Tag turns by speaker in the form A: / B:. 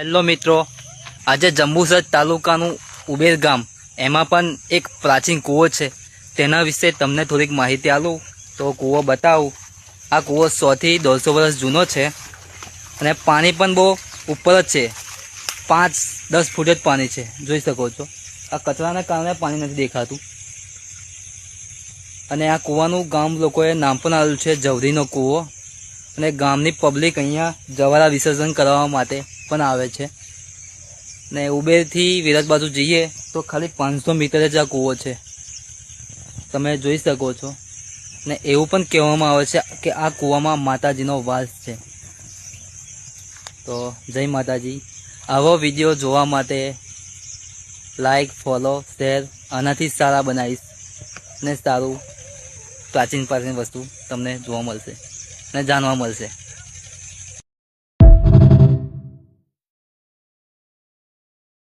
A: Hello મિત્રો, આજે જંબુસર તાલુકાનું ઉબેર ગામ, એમાં પણ એક પ્રાચીન કૂવો છે. તેના વિશે તમને થોડીક માહિતી આપું, તો કૂવો બતાવું. આ કૂવો સોથી દોઢસો વર્ષ જૂનો છે અને પાણી પણ બહુ ઉપર જ છે. પાંચ, દસ ફૂટ જ પાણી છે, જોઈ શકો છો. આ કચરાના કારણે પાણી નથી દેખાતું. અને આ કૂવાનું ગામ લોકોએ નામ પણ આવેલું છે જવરીનો કૂવો. અને ગામની પબ્લિક અહીંયા જવારા વિસર્જન કરવા માટે પણ આવે છે. ને ઉબેરથી વિરાજ બાજુ જઈએ તો ખાલી પાંચસો મીટર જ આ કૂવો છે. તમે જોઈ શકો છો. ને એવું પણ કહેવામાં આવે છે કે આ કૂવામાં માતાજીનો વાસ છે. તો જય માતાજી. આવો વીડિયો જોવા માટે લાઈક ફોલો શેર આનાથી સારા બનાવીશ. ને સારું પ્રાચીન પ્રાચીન વસ્તુ તમને જોવા મળશે. ને જાણવા મળશે.